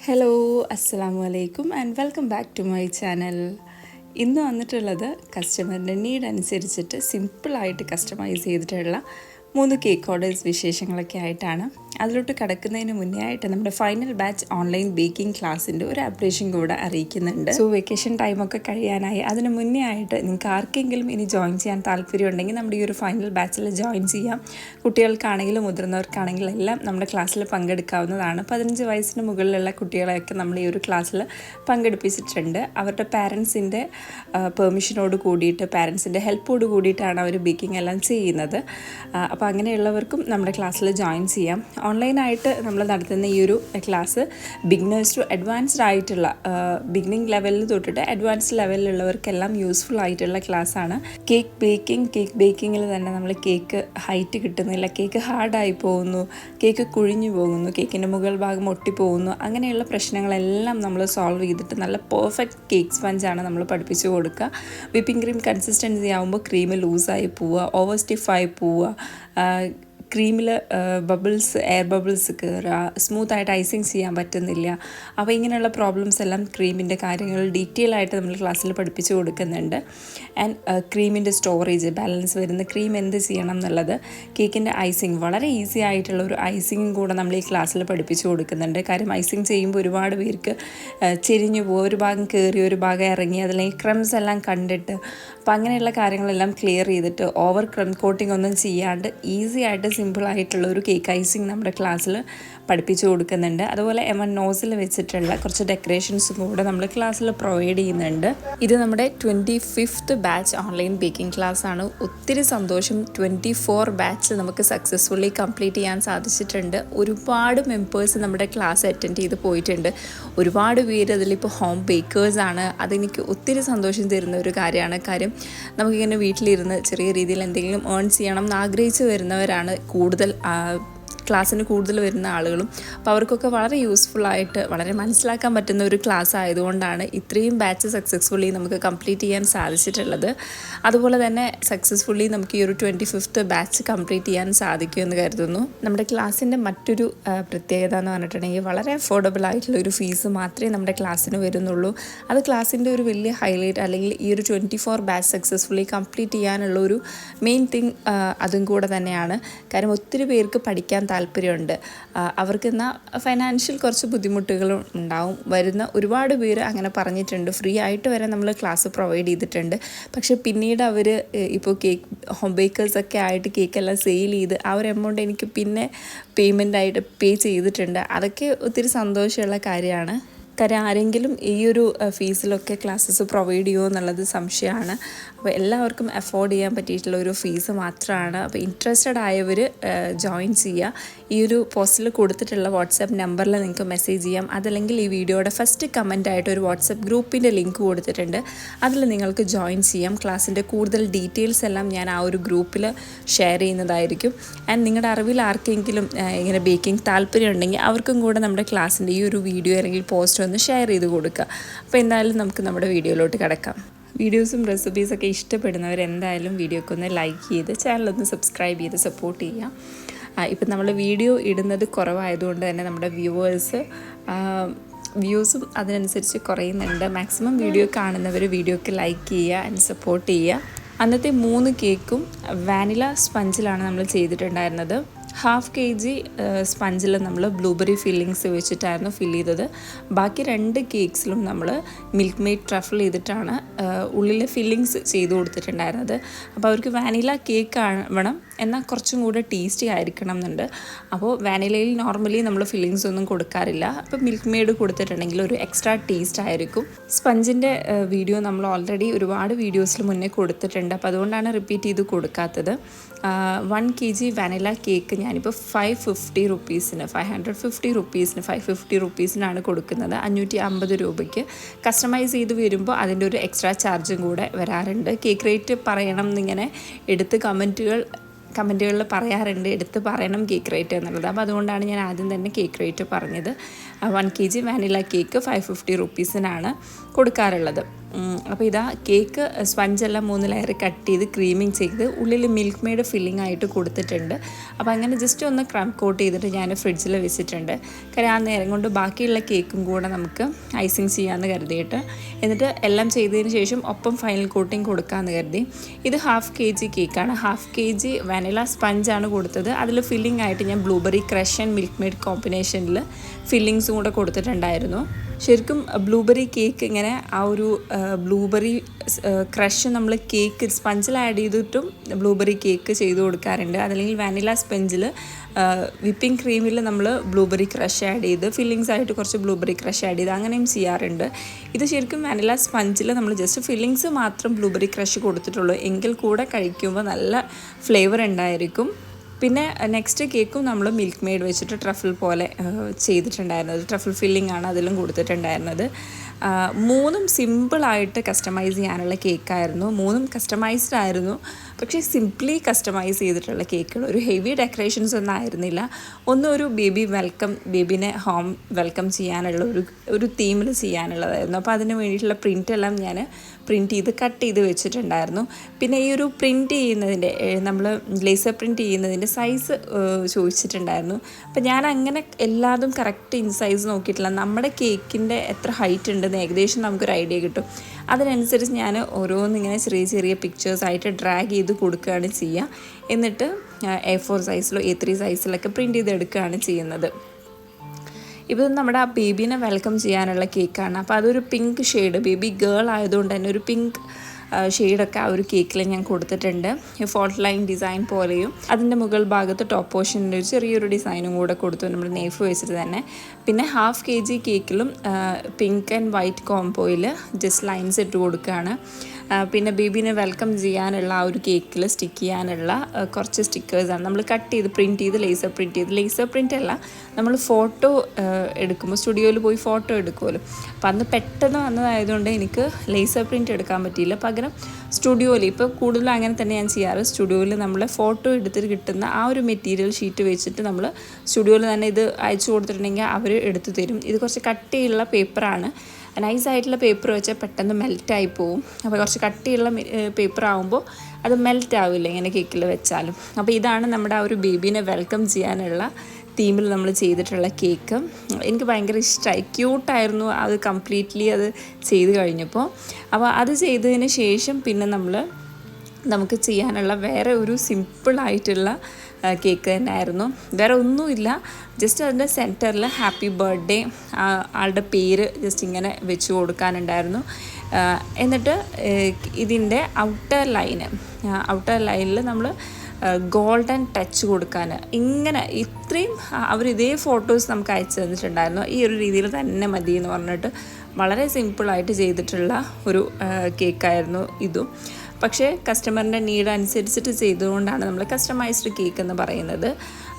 Hello അസ്സാം അലൈക്കും and welcome back to my channel ഇന്ന് വന്നിട്ടുള്ളത് കസ്റ്റമറിന്റെ നീഡ് അനുസരിച്ചിട്ട് സിമ്പിളായിട്ട് കസ്റ്റമൈസ് ചെയ്തിട്ടുള്ള മൂന്ന് കേക്ക് ഓർഡേഴ്സ് വിശേഷങ്ങളൊക്കെ ആയിട്ടാണ് അതിലോട്ട് കിടക്കുന്നതിന് മുന്നേ ആയിട്ട് നമ്മുടെ ഫൈനൽ ബാച്ച് ഓൺലൈൻ ബേക്കിംഗ് ക്ലാസ്സിന്റെ ഒരു അപ്ഡേഷൻ കൂടെ അറിയിക്കുന്നുണ്ട്. സോ വെക്കേഷൻ ടൈമൊക്കെ കഴിയാനായി. അതിന് മുന്നേ ആയിട്ട് നിങ്ങൾക്ക് ആർക്കെങ്കിലും ഇനി ജോയിൻ ചെയ്യാൻ താല്പര്യം ഉണ്ടെങ്കിൽ നമ്മുടെ ഈ ഒരു ഫൈനൽ ബാച്ചിൽ ജോയിൻ ചെയ്യാം. കുട്ടികൾക്കാണെങ്കിലും മുതിർന്നവർക്കാണെങ്കിലും എല്ലാം നമ്മുടെ ക്ലാസ്സിൽ പങ്കെടുക്കാവുന്നതാണ്. പതിനഞ്ച് വയസ്സിന് മുകളിലുള്ള കുട്ടികളെയൊക്കെ നമ്മൾ ഈ ഒരു ക്ലാസ്സിൽ പങ്കെടുപ്പിച്ചിട്ടുണ്ട്. അവരുടെ പാരൻസിന്റെ പെർമിഷനോട് കൂടിയിട്ട് പാരൻസിന്റെ ഹെൽപ്പോട് കൂടിയിട്ടാണ് അവർ ബേക്കിംഗ് എല്ലാം ചെയ്യുന്നത്. അപ്പോൾ അങ്ങനെയുള്ളവർക്കും നമ്മുടെ ക്ലാസ്സിൽ ജോയിൻ ചെയ്യാം. ഓൺലൈനായിട്ട് നമ്മൾ നടത്തുന്ന ഈ ഒരു ക്ലാസ് ബിഗിനേഴ്സ് ടു അഡ്വാൻസ്ഡ് ആയിട്ടുള്ള ബിഗിനിങ് ലെവലിൽ തൊട്ടിട്ട് അഡ്വാൻസ് ലെവലിലുള്ളവർക്കെല്ലാം യൂസ്ഫുൾ ആയിട്ടുള്ള ക്ലാസ്സാണ്. കേക്ക് ബേക്കിംഗ് കേക്ക് ബേക്കിങ്ങിൽ തന്നെ നമ്മൾ കേക്ക് ഹൈറ്റ് കിട്ടുന്നില്ല കേക്ക് ഹാർഡായി പോകുന്നു കേക്ക് കുഴിഞ്ഞു പോകുന്നു കേക്കിന്റെ മുകൾ ഭാഗം ഒട്ടിപ്പോകുന്നു അങ്ങനെയുള്ള പ്രശ്നങ്ങളെല്ലാം നമ്മൾ സോൾവ് ചെയ്തിട്ട് നല്ല പെർഫെക്റ്റ് കേക്ക് സ്പഞ്ചാണ് നമ്മൾ പഠിപ്പിച്ചു കൊടുക്കുക. വിപ്പിംഗ് ക്രീം കൺസിസ്റ്റൻസി ആകുമ്പോൾ ക്രീം ലൂസായി പോവുക ഓവർ സ്റ്റിഫായി പോവുക uh, ക്രീമിൽ ബബിൾസ് എയർ ബബിൾസ് കയറുക സ്മൂത്തായിട്ട് ഐസിങ് ചെയ്യാൻ പറ്റുന്നില്ല. അപ്പോൾ ഇങ്ങനെയുള്ള പ്രോബ്ലംസ് എല്ലാം ക്രീമിന്റെ കാര്യങ്ങൾ ഡീറ്റെയിൽ ആയിട്ട് നമ്മൾ ക്ലാസ്സിൽ പഠിപ്പിച്ചു കൊടുക്കുന്നുണ്ട്. ആൻഡ് ക്രീമിന്റെ സ്റ്റോറേജ് ബാലൻസ് വരുന്ന ക്രീം എന്ത് ചെയ്യണം എന്നുള്ളത് കേക്കിന്റെ ഐസിങ് വളരെ ഈസി ആയിട്ടുള്ള ഒരു ഐസിങ്ങും കൂടെ നമ്മൾ ഈ ക്ലാസ്സിൽ പഠിപ്പിച്ചു കൊടുക്കുന്നുണ്ട്. കാര്യം ഐസിങ് ചെയ്യുമ്പോൾ ഒരുപാട് പേർക്ക് ചെരിഞ്ഞു പോകും ഒരു ഭാഗം കയറി ഒരു ഭാഗം ഇറങ്ങി അതിലെ ക്രംസ് എല്ലാം കണ്ടിട്ട്. അപ്പോൾ അങ്ങനെയുള്ള കാര്യങ്ങളെല്ലാം ക്ലിയർ ചെയ്തിട്ട് ഓവർ ക്രം കോട്ടിംഗ് ഒന്നും ചെയ്യാണ്ട് ഈസി ആയിട്ട് സിമ്പിൾ ആയിട്ടുള്ള ഒരു കേക്ക് ഐസിങ് നമ്മുടെ ക്ലാസ്സിൽ പഠിപ്പിച്ചു കൊടുക്കുന്നുണ്ട്. അതുപോലെ എം എൻ നോസിൽ വെച്ചിട്ടുള്ള കുറച്ച് ഡെക്കറേഷൻസും കൂടെ നമ്മൾ ക്ലാസ്സിൽ പ്രൊവൈഡ് ചെയ്യുന്നുണ്ട്. ഇത് നമ്മുടെ twenty fifth batch online baking class ആണ്. ഒത്തിരി സന്തോഷം. ട്വന്റി ഫോർ ബാച്ച് നമുക്ക് സക്സസ്ഫുള്ളി കംപ്ലീറ്റ് ചെയ്യാൻ സാധിച്ചിട്ടുണ്ട്. ഒരുപാട് മെമ്പേഴ്സ് നമ്മുടെ ക്ലാസ് അറ്റൻഡ് ചെയ്ത് പോയിട്ടുണ്ട്. ഒരുപാട് പേര് അതിലിപ്പോൾ ഹോം ബേക്കേഴ്സ് ആണ്. അതെനിക്ക് ഒത്തിരി സന്തോഷം തരുന്ന ഒരു കാര്യമാണ്. കാര്യം നമുക്കിങ്ങനെ വീട്ടിലിരുന്ന് ചെറിയ രീതിയിൽ എന്തെങ്കിലും ഏൺ ചെയ്യണം എന്ന് ആഗ്രഹിച്ചു വരുന്നവരാണ്. കൂടുതൽ ക്ലാസ്സിന് കൂടുതൽ വരുന്ന ആളുകളും അപ്പോൾ അവർക്കൊക്കെ വളരെ യൂസ്ഫുൾ ആയിട്ട് വളരെ മനസ്സിലാക്കാൻ പറ്റുന്ന ഒരു ക്ലാസ് ആയതുകൊണ്ടാണ് ഇത്രയും ബാച്ച് സക്സസ്ഫുള്ളി നമുക്ക് കംപ്ലീറ്റ് ചെയ്യാൻ സാധിച്ചിട്ടുള്ളത്. അതുപോലെ തന്നെ സക്സസ്ഫുള്ളി നമുക്ക് ഈ ഒരു ട്വന്റി ഫിഫ്ത്ത് ബാച്ച് കംപ്ലീറ്റ് ചെയ്യാൻ സാധിക്കുമെന്ന് കരുതുന്നു. നമ്മുടെ ക്ലാസ്സിന്റെ മറ്റൊരു പ്രത്യേകത എന്ന് പറഞ്ഞിട്ടുണ്ടെങ്കിൽ വളരെ അഫോർഡബിൾ ആയിട്ടുള്ള ഒരു ഫീസ് മാത്രമേ നമ്മുടെ ക്ലാസ്സിന് വരുന്നുള്ളൂ. അത് ക്ലാസ്സിന്റെ ഒരു വലിയ ഹൈലൈറ്റ് അല്ലെങ്കിൽ ഈ ഒരു twenty four batch successfully complete ചെയ്യാനുള്ള ഒരു മെയിൻ തിങ് അതും കൂടെ തന്നെയാണ്. കാരണം ഒത്തിരി പേർക്ക് പഠിക്കാൻ താല്പര്യമുണ്ട്. അവർക്ക് എന്നാൽ ഫൈനാൻഷ്യൽ കുറച്ച് ബുദ്ധിമുട്ടുകൾ ഉണ്ടാവും. വരുന്ന ഒരുപാട് പേര് അങ്ങനെ പറഞ്ഞിട്ടുണ്ട്. ഫ്രീ ആയിട്ട് വരെ നമ്മൾ ക്ലാസ് പ്രൊവൈഡ് ചെയ്തിട്ടുണ്ട്. പക്ഷേ പിന്നീട് അവർ ഇപ്പോൾ കേക്ക് ഹോം ബേക്കേഴ്സൊക്കെ ആയിട്ട് കേക്കെല്ലാം സെയിൽ ചെയ്ത് ആ ഒരു എമൗണ്ട് എനിക്ക് പിന്നെ പേയ്മെന്റ് ആയിട്ട് പേ ചെയ്തിട്ടുണ്ട്. അതൊക്കെ ഒത്തിരി സന്തോഷമുള്ള കാര്യമാണ്. കാര്യം ആരെങ്കിലും ഈ ഒരു ഫീസിലൊക്കെ ക്ലാസ്സസ് പ്രൊവൈഡ് ചെയ്യുമോ എന്നുള്ളത് സംശയമാണ്. അപ്പോൾ എല്ലാവർക്കും അഫോർഡ് ചെയ്യാൻ പറ്റിയിട്ടുള്ള ഒരു ഫീസ് മാത്രമാണ്. അപ്പോൾ ഇൻട്രസ്റ്റഡ് ആയവർ ജോയിൻ ചെയ്യുക. ഈ ഒരു പോസ്റ്റിൽ കൊടുത്തിട്ടുള്ള വാട്സാപ്പ് നമ്പറിൽ നിങ്ങൾക്ക് മെസ്സേജ് ചെയ്യാം. അതല്ലെങ്കിൽ ഈ വീഡിയോയുടെ ഫസ്റ്റ് കമന്റ് ആയിട്ട് ഒരു വാട്സപ്പ് ഗ്രൂപ്പിന്റെ ലിങ്ക് കൊടുത്തിട്ടുണ്ട്. അതിൽ നിങ്ങൾക്ക് ജോയിൻ ചെയ്യാം. ക്ലാസ്സിന്റെ കൂടുതൽ ഡീറ്റെയിൽസ് എല്ലാം ഞാൻ ആ ഒരു ഗ്രൂപ്പിൽ ഷെയർ ചെയ്യുന്നതായിരിക്കും. ആൻഡ് നിങ്ങളുടെ അറിവിൽ ആർക്കെങ്കിലും ഇങ്ങനെ ബേക്കിംഗ് താല്പര്യം ഉണ്ടെങ്കിൽ അവർക്കും കൂടെ നമ്മുടെ ക്ലാസ്സിന്റെ ഈ ഒരു വീഡിയോ അല്ലെങ്കിൽ പോസ്റ്റ് ഒന്ന് ഷെയർ ചെയ്ത് കൊടുക്കുക. അപ്പോൾ എന്തായാലും നമുക്ക് നമ്മുടെ വീഡിയോയിലോട്ട് കിടക്കാം. വീഡിയോസും റെസിപ്പീസൊക്കെ ഇഷ്ടപ്പെടുന്നവർ എന്തായാലും വീഡിയോക്ക് ഒന്ന് ലൈക്ക് ചെയ്ത് ചാനലൊന്ന് സബ്സ്ക്രൈബ് ചെയ്ത് സപ്പോർട്ട് ചെയ്യാം ഇപ്പം നമ്മൾ വീഡിയോ ഇടുന്നത് കുറവായതുകൊണ്ട് തന്നെ നമ്മുടെ വ്യൂവേഴ്സ് വ്യൂസും അതിനനുസരിച്ച് കുറയുന്നുണ്ട്. മാക്സിമം വീഡിയോ കാണുന്നവർ വീഡിയോക്ക് ലൈക്ക് ചെയ്യുക ആൻഡ് സപ്പോർട്ട് ചെയ്യുക. അന്നത്തെ മൂന്ന് കേക്കും വാനില സ്പഞ്ചിലാണ് നമ്മൾ ചെയ്തിട്ടുണ്ടായിരുന്നത്. ഹാഫ് കെ ജി സ്പഞ്ചിൽ നമ്മൾ ബ്ലൂബെറി ഫില്ലിങ്സ് വെച്ചിട്ടായിരുന്നു ഫിൽ ചെയ്തത്. ബാക്കി രണ്ട് കേക്ക്സിലും നമ്മൾ മിൽക്ക് മെയ്ഡ് ട്രഫിൾ ചെയ്തിട്ടാണ് ഉള്ളിലെ ഫില്ലിങ്സ് ചെയ്ത് കൊടുത്തിട്ടുണ്ടായിരുന്നത്. അപ്പോൾ അവർക്ക് വാനില കേക്ക് വേണം എന്നാൽ കുറച്ചും കൂടെ ടേസ്റ്റി ആയിരിക്കണം എന്നുണ്ട്. അപ്പോൾ വാനിലയിൽ നോർമലി നമ്മൾ ഫില്ലിങ്സ് ഒന്നും കൊടുക്കാറില്ല. അപ്പോൾ മിൽക്ക് മെയ്ഡ് കൊടുത്തിട്ടുണ്ടെങ്കിൽ ഒരു എക്സ്ട്രാ ടേസ്റ്റ് ആയിരിക്കും. സ്പഞ്ചിന്റെ വീഡിയോ നമ്മൾ ഓൾറെഡി ഒരുപാട് വീഡിയോസിൽ മുന്നേ കൊടുത്തിട്ടുണ്ട്. അപ്പോൾ അതുകൊണ്ടാണ് റിപ്പീറ്റ് ചെയ്ത് കൊടുക്കാത്തത്. One K G vanilla cake ഞാനിപ്പോൾ ഫൈവ് ഫിഫ്റ്റി റുപ്പീസിന് ഫൈവ് ഹൺഡ്രഡ് ഫിഫ്റ്റി റുപ്പീസിന് ഫൈവ് ഫിഫ്റ്റി റുപ്പീസിനാണ് കൊടുക്കുന്നത്. അഞ്ഞൂറ്റി അമ്പത് രൂപയ്ക്ക് കസ്റ്റമൈസ് ചെയ്ത് വരുമ്പോൾ അതിന്റെ ഒരു എക്സ്ട്രാ ചാർജും കൂടെ വരാറുണ്ട്. കേക്ക് റേറ്റ് പറയണം എന്നിങ്ങനെ എടുത്ത് കമന്റുകൾ കമന്റുകളിൽ പറയാറുണ്ട് എടുത്ത് പറയണം കേക്ക് റേറ്റ് എന്നുള്ളത്. അപ്പോൾ അതുകൊണ്ടാണ് ഞാൻ ആദ്യം തന്നെ കേക്ക് റേറ്റ് പറഞ്ഞത്. One K G vanilla cake five fifty റുപ്പീസിനാണ് കൊടുക്കാറുള്ളത്. അപ്പോൾ ഇതാ കേക്ക് സ്പഞ്ചെല്ലാം മൂന്ന് ലെയർ കട്ട് ചെയ്ത് ക്രീമിങ് ചെയ്ത് ഉള്ളിൽ മിൽക്ക് മെയ്ഡ് ഫില്ലിംഗ് ആയിട്ട് കൊടുത്തിട്ടുണ്ട്. അപ്പോൾ അങ്ങനെ ജസ്റ്റ് ഒന്ന് ക്രം കോട്ട് ചെയ്തിട്ട് ഞാൻ ഫ്രിഡ്ജിൽ വെച്ചിട്ടുണ്ട്. കാര്യം ആ നേരം കൊണ്ട് ബാക്കിയുള്ള കേക്കും കൂടെ നമുക്ക് ഐസിങ് ചെയ്യാമെന്ന് കരുതിയിട്ട്. എന്നിട്ട് എല്ലാം ചെയ്തതിന് ശേഷം ഒപ്പം ഫൈനൽ കോട്ടിങ് കൊടുക്കാമെന്ന് കരുതി. ഇത് ഹാഫ് കെ ജി കേക്കാണ്. ഹാഫ് കെ ജി വനില സ്പഞ്ചാണ് കൊടുത്തത്. അതിൽ ഫില്ലിംഗ് ആയിട്ട് ഞാൻ blueberry crush and Milkmaid കോമ്പിനേഷനിൽ ഫില്ലിങ്സും കൂടെ കൊടുത്തിട്ടുണ്ടായിരുന്നു. ശരിക്കും ബ്ലൂബെറി കേക്ക് ഇങ്ങനെ ആ ഒരു ബ്ലൂബെറി ക്രഷ് നമ്മൾ കേക്ക് സ്പഞ്ചിൽ ആഡ് ചെയ്തിട്ടും ബ്ലൂബെറി കേക്ക് ചെയ്ത് കൊടുക്കാറുണ്ട്. അതല്ലെങ്കിൽ വാനില സ്പഞ്ചിൽ വിപ്പിംഗ് ക്രീമിൽ നമ്മൾ ബ്ലൂബെറി ക്രഷ് ആഡ് ചെയ്ത് ഫില്ലിങ്സ് ആയിട്ട് കുറച്ച് ബ്ലൂബെറി ക്രഷ് ആഡ് ചെയ്ത് അങ്ങനെയും ചെയ്യാറുണ്ട്. ഇത് ശരിക്കും വാനില സ്പഞ്ചിൽ നമ്മൾ ജസ്റ്റ് ഫില്ലിങ്സ് മാത്രം ബ്ലൂബെറി ക്രഷ് കൊടുത്തിട്ടുള്ളൂ. എങ്കിൽ കൂടെ കഴിക്കുമ്പോൾ നല്ല ഫ്ലേവർ ഉണ്ടായിരിക്കും. പിന്നെ നെക്സ്റ്റ് കേക്കും നമ്മൾ മിൽക്ക് മെയ്ഡ് വെച്ചിട്ട് ട്രഫിൾ പോലെ ചെയ്തിട്ടുണ്ടായിരുന്നത്. ട്രഫിൾ ഫില്ലിംഗ് ആണ് അതിലും കൊടുത്തിട്ടുണ്ടായിരുന്നത്. മൂന്നും സിമ്പിളായിട്ട് കസ്റ്റമൈസ് ചെയ്യാനുള്ള കേക്കായിരുന്നു മൂന്നും കസ്റ്റമൈസ്ഡ് ആയിരുന്നു. പക്ഷേ സിംപ്ലി കസ്റ്റമൈസ് ചെയ്തിട്ടുള്ള കേക്കുകൾ ഒരു ഹെവി ഡെക്കറേഷൻസ് ഒന്നും ആയിരുന്നില്ല. ഒന്നും ഒരു ബേബി വെൽക്കം ബേബിനെ ഹോം വെൽക്കം ചെയ്യാനുള്ള ഒരു ഒരു തീമിൽ ചെയ്യാനുള്ളതായിരുന്നു. അപ്പോൾ അതിന് വേണ്ടിയിട്ടുള്ള പ്രിന്റ് എല്ലാം ഞാൻ പ്രിന്റ് ചെയ്ത് കട്ട് ചെയ്ത് വെച്ചിട്ടുണ്ടായിരുന്നു. പിന്നെ ഈ ഒരു പ്രിന്റ് ചെയ്യുന്നതിന്റെ നമ്മൾ ലേസർ പ്രിന്റ് ചെയ്യുന്നതിന്റെ സൈസ് ചോദിച്ചിട്ടുണ്ടായിരുന്നു. അപ്പോൾ ഞാൻ അങ്ങനെ എല്ലാതും കറക്റ്റ് ഇൻ സൈസ് നോക്കിയിട്ടില്ല. നമ്മുടെ കേക്കിന്റെ എത്ര ഹൈറ്റ് ഉണ്ടെന്ന് ഏകദേശം നമുക്കൊരു ഐഡിയ കിട്ടും. അതിനനുസരിച്ച് ഞാൻ ഓരോന്നിങ്ങനെ ചെറിയ ചെറിയ പിക്ചേഴ്സായിട്ട് ഡ്രാഗ് ചെയ്ത് കൊടുക്കുകയാണ് ചെയ്യുക. എന്നിട്ട് എ ഫോർ സൈസിലോ എ ത്രീ സൈസിലൊക്കെ പ്രിന്റ് ചെയ്തെടുക്കുകയാണ് ചെയ്യുന്നത്. ഇത് നമ്മുടെ ആ ബേബീനെ വെൽക്കം ചെയ്യാനുള്ള കേക്കാണ് അപ്പോൾ അതൊരു പിങ്ക് ഷെയ്ഡ് ബേബി ഗേൾ ആയതുകൊണ്ട് തന്നെ ഒരു പിങ്ക് ഷെയ്ഡൊക്കെ ആ ഒരു കേക്കിൽ ഞാൻ കൊടുത്തിട്ടുണ്ട്. ഫോൾട്ട് ലൈൻ ഡിസൈൻ പോലെയും അതിന്റെ മുകൾ ഭാഗത്ത് ടോപ്പ് പോർഷന്റെ ഒരു ചെറിയൊരു ഡിസൈനും കൂടെ കൊടുത്തു. നമ്മൾ നെയ്ഫ് വെച്ചിട്ട് തന്നെ. പിന്നെ ഹാഫ് കെ ജി കേക്കിലും പിങ്ക് ആൻഡ് വൈറ്റ് കോംബോയിൽ ജസ്റ്റ് ലൈൻസ് ഇട്ട് കൊടുക്കുകയാണ്. പിന്നെ ബേബീനെ വെൽക്കം ചെയ്യാനുള്ള ആ ഒരു കേക്കിൽ സ്റ്റിക്ക് ചെയ്യാനുള്ള കുറച്ച് സ്റ്റിക്കേഴ്സാണ് നമ്മൾ കട്ട് ചെയ്ത് പ്രിന്റ് ചെയ്ത് ലേസർ പ്രിന്റ് ചെയ്ത്. ലേസർ പ്രിന്റ് അല്ല നമ്മൾ ഫോട്ടോ എടുക്കുമ്പോൾ സ്റ്റുഡിയോയിൽ പോയി ഫോട്ടോ എടുക്കുമല്ലോ. അപ്പോൾ അന്ന് പെട്ടെന്ന് വന്നതായതുകൊണ്ട് എനിക്ക് ലേസർ പ്രിന്റ് എടുക്കാൻ പറ്റിയില്ല. പകരം സ്റ്റുഡിയോയിൽ ഇപ്പോൾ കൂടുതലും അങ്ങനെ തന്നെ ഞാൻ ചെയ്യാറ്. സ്റ്റുഡിയോയിൽ നമ്മൾ ഫോട്ടോ എടുത്തിട്ട് കിട്ടുന്ന ആ ഒരു മെറ്റീരിയൽ ഷീറ്റ് വെച്ചിട്ട് നമ്മൾ സ്റ്റുഡിയോയിൽ തന്നെ ഇത് അയച്ചു കൊടുത്തിട്ടുണ്ടെങ്കിൽ അവർ എടുത്തു തരും. ഇത് കുറച്ച് കട്ടിയുള്ള പേപ്പറാണ്. നൈസ് ആയിട്ടുള്ള പേപ്പർ വെച്ചാൽ പെട്ടെന്ന് മെൽറ്റായി പോവും. അപ്പോൾ കുറച്ച് കട്ടിയുള്ള പേപ്പർ ആകുമ്പോൾ അത് മെൽറ്റ് ആവില്ല ഇങ്ങനെ കേക്കിൽ വെച്ചാലും. അപ്പോൾ ഇതാണ് നമ്മുടെ ആ ഒരു ബേബീനെ വെൽക്കം ചെയ്യാനുള്ള തീമിൽ നമ്മൾ ചെയ്തിട്ടുള്ള കേക്ക് എനിക്ക് ഭയങ്കര ഇഷ്ടമായി ക്യൂട്ടായിരുന്നു അത് കംപ്ലീറ്റ്ലി അത് ചെയ്ത് കഴിഞ്ഞപ്പോൾ അപ്പോൾ അത് ചെയ്തതിന് ശേഷം പിന്നെ നമ്മൾ നമുക്ക് ചെയ്യാനുള്ള വേറെ ഒരു സിമ്പിളായിട്ടുള്ള കേക്ക് തന്നെയായിരുന്നു വേറെ ഒന്നുമില്ല. ജസ്റ്റ് അതിന്റെ സെന്ററിൽ ഹാപ്പി ബർത്ത്ഡേ ആളുടെ പേര് ജസ്റ്റ് ഇങ്ങനെ വെച്ച് കൊടുക്കാനുണ്ടായിരുന്നു. എന്നിട്ട് ഇതിന്റെ ഔട്ടർ ലൈന് ഔട്ടർ ലൈനിൽ നമ്മൾ ഗോൾഡൻ ടച്ച് കൊടുക്കാൻ ഇങ്ങനെ ഇത്രയും അവർ ഇതേ ഫോട്ടോസ് നമുക്ക് അയച്ചു തന്നിട്ടുണ്ടായിരുന്നു. ഈ ഒരു രീതിയിൽ തന്നെ മതി എന്ന് പറഞ്ഞിട്ട് വളരെ സിമ്പിളായിട്ട് ചെയ്തിട്ടുള്ള ഒരു കേക്കായിരുന്നു ഇതും. പക്ഷേ കസ്റ്റമറിന്റെ നീഡ് അനുസരിച്ചിട്ട് ചെയ്തുകൊണ്ടാണ് നമ്മൾ കസ്റ്റമൈസ്ഡ് കേക്ക് എന്ന് പറയുന്നത്.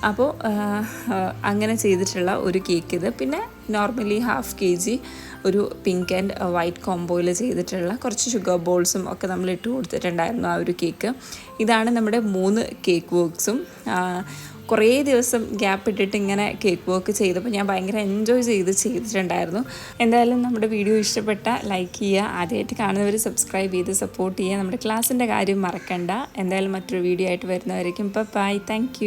അപ്പോൾ അങ്ങനെ ചെയ്തിട്ടുള്ള ഒരു കേക്ക് ഇത്. പിന്നെ നോർമലി ഹാഫ് കെ ജി ഒരു പിങ്ക് ആൻഡ് വൈറ്റ് കോംബോയിൽ ചെയ്തിട്ടുള്ള കുറച്ച് ഷുഗർ ബോൾസും ഒക്കെ നമ്മൾ ഇട്ട് കൊടുത്തിട്ടുണ്ടായിരുന്നു ആ ഒരു കേക്ക് ഇതാണ് നമ്മുടെ മൂന്ന് കേക്ക് വർക്ക്സും കുറേ ദിവസം ഗ്യാപ്പ് ഇട്ടിട്ട് ഇങ്ങനെ കേക്ക് വർക്ക് ചെയ്തപ്പോൾ ഞാൻ ഭയങ്കര എൻജോയ് ചെയ്ത് ചെയ്തിട്ടുണ്ടായിരുന്നു. എന്തായാലും നമ്മുടെ വീഡിയോ ഇഷ്ടപ്പെട്ട ലൈക്ക് ചെയ്യുക ആദ്യമായിട്ട് കാണുന്നവർ സബ്സ്ക്രൈബ് ചെയ്ത് സപ്പോർട്ട് ചെയ്യുക. നമ്മുടെ ക്ലാസ്സിന്റെ കാര്യം മറക്കണ്ട. എന്തായാലും മറ്റൊരു വീഡിയോ ആയിട്ട് വരുന്നവരേക്കും ഇപ്പം ബൈ താങ്ക്